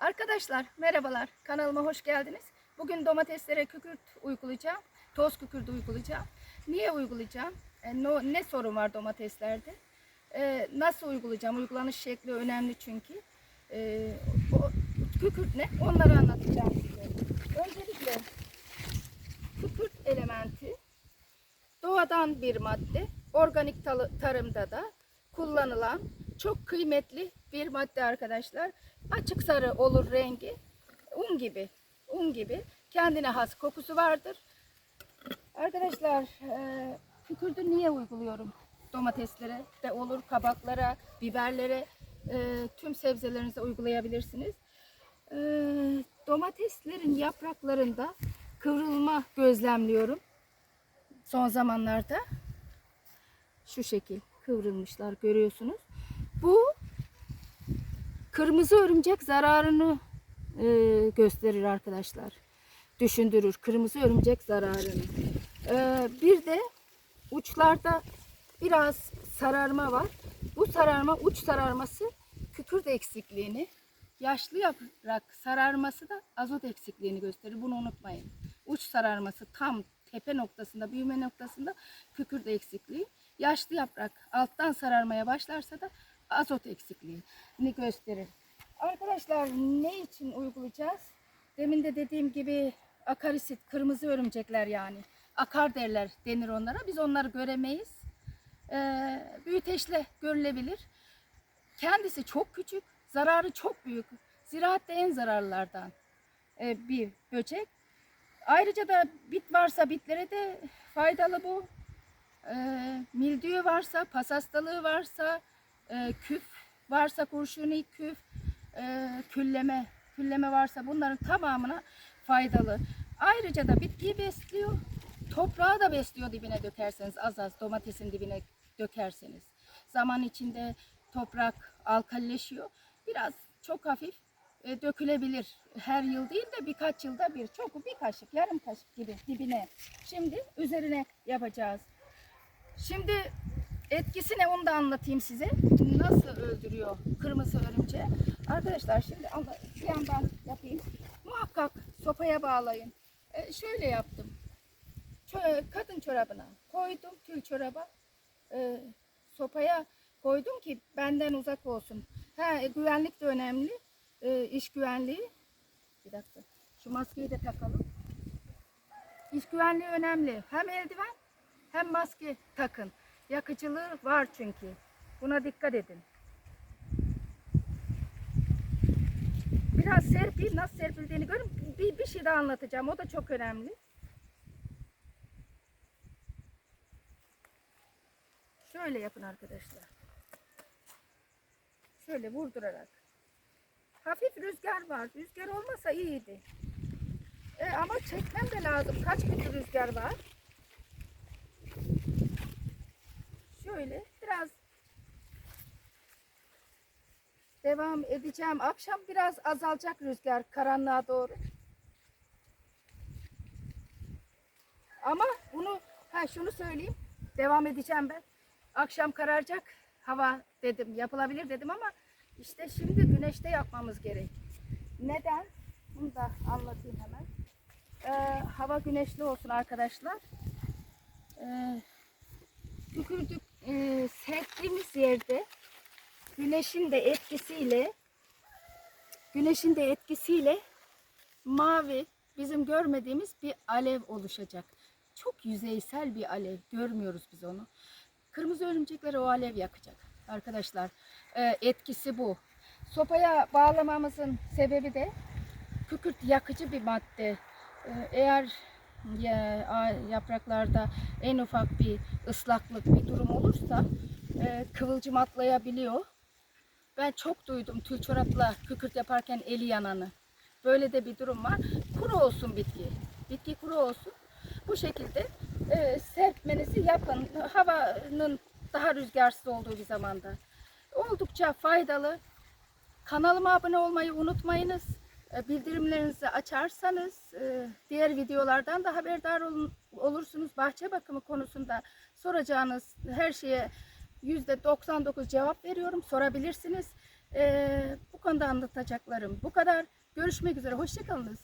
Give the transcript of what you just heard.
Arkadaşlar merhabalar kanalıma hoş geldiniz. Bugün domateslere kükürt uygulayacağım. Toz kükürt uygulayacağım. Niye uygulayacağım? E, ne sorun var domateslerde? E, nasıl uygulayacağım? Uygulanış şekli önemli çünkü. E, o, kükürt ne? Onları anlatacağım size. Öncelikle kükürt elementi doğadan bir madde. Organik tarımda da kullanılan çok kıymetli bir madde arkadaşlar. Açık sarı olur rengi. Un gibi. Un gibi. Kendine has kokusu vardır. Arkadaşlar e, niye uyguluyorum? Domateslere de olur, kabaklara, biberlere, e, tüm sebzelerinize uygulayabilirsiniz. E, domateslerin yapraklarında kıvrılma gözlemliyorum. Son zamanlarda şu şekil kıvrılmışlar görüyorsunuz. Bu kırmızı örümcek zararını e, gösterir arkadaşlar. Düşündürür kırmızı örümcek zararını. E, bir de uçlarda biraz sararma var. Bu sararma uç sararması kükürt eksikliğini, yaşlı yaprak sararması da azot eksikliğini gösterir. Bunu unutmayın. Uç sararması tam tepe noktasında, büyüme noktasında kükürt eksikliği. Yaşlı yaprak alttan sararmaya başlarsa da azot eksikliğini gösterir. Arkadaşlar ne için uygulayacağız? Demin de dediğim gibi akarisit, kırmızı örümcekler yani. Akar derler denir onlara. Biz onları göremeyiz. Ee, büyüteçle görülebilir. Kendisi çok küçük, zararı çok büyük. Ziraatte en zararlılardan e, bir böcek. Ayrıca da bit varsa bitlere de faydalı bu. E, mildüğü varsa, pas hastalığı varsa, e, küf varsa kurşuni küf, e, külleme, külleme varsa bunların tamamına faydalı. Ayrıca da bitkiyi besliyor. Toprağı da besliyor dibine dökerseniz az az domatesin dibine dökerseniz. Zaman içinde toprak alkalileşiyor. Biraz çok hafif e, dökülebilir. Her yıl değil de birkaç yılda bir. Çok bir kaşık, yarım kaşık gibi dibine. Şimdi üzerine yapacağız. Şimdi etkisi ne onu da anlatayım size. Nasıl öldürüyor kırmızı örümceği. Arkadaşlar şimdi Allah- bir yandan yapayım. Muhakkak sopaya bağlayın. E, şöyle yaptım. Çö- kadın çorabına koydum tül çoraba. E, sopaya koydum ki benden uzak olsun. Ha, e, güvenlik de önemli. E, iş güvenliği. Bir dakika. Şu maskeyi de takalım. İş güvenliği önemli. Hem eldiven hem maske takın. Yakıcılığı var çünkü. Buna dikkat edin. Biraz serpeyim. Nasıl serpildiğini görün. Bir, bir şey daha anlatacağım. O da çok önemli. Şöyle yapın arkadaşlar. Şöyle vurdurarak. Hafif rüzgar var. Rüzgar olmasa iyiydi. E, ama çekmem de lazım. Kaç gündür rüzgar var. Şöyle biraz devam edeceğim. Akşam biraz azalacak rüzgar karanlığa doğru. Ama bunu ha şunu söyleyeyim. Devam edeceğim ben. Akşam kararacak hava dedim. Yapılabilir dedim ama işte şimdi güneşte yapmamız gerek. Neden? Bunu da anlatayım hemen. Ee, hava güneşli olsun arkadaşlar. Ee, tükürdük e, serptiğimiz yerde güneşin de etkisiyle güneşin de etkisiyle mavi bizim görmediğimiz bir alev oluşacak. Çok yüzeysel bir alev. Görmüyoruz biz onu. Kırmızı örümcekler o alev yakacak. Arkadaşlar e, etkisi bu. Sopaya bağlamamızın sebebi de kükürt yakıcı bir madde. E, eğer yapraklarda en ufak bir ıslaklık bir durum olursa e, kıvılcım atlayabiliyor. Ben çok duydum tül çorapla kükürt yaparken eli yananı. Böyle de bir durum var. Kuru olsun bitki. Bitki kuru olsun. Bu şekilde e, serpmenizi yapın. Havanın daha rüzgarsız olduğu bir zamanda. Oldukça faydalı. Kanalıma abone olmayı unutmayınız. E, Bildirimlerinizi açarsanız e, diğer videolardan da haberdar olun- olursunuz. Bahçe bakımı konusunda soracağınız her şeye %99 cevap veriyorum. Sorabilirsiniz. Ee, bu konuda anlatacaklarım bu kadar. Görüşmek üzere. Hoşçakalınız.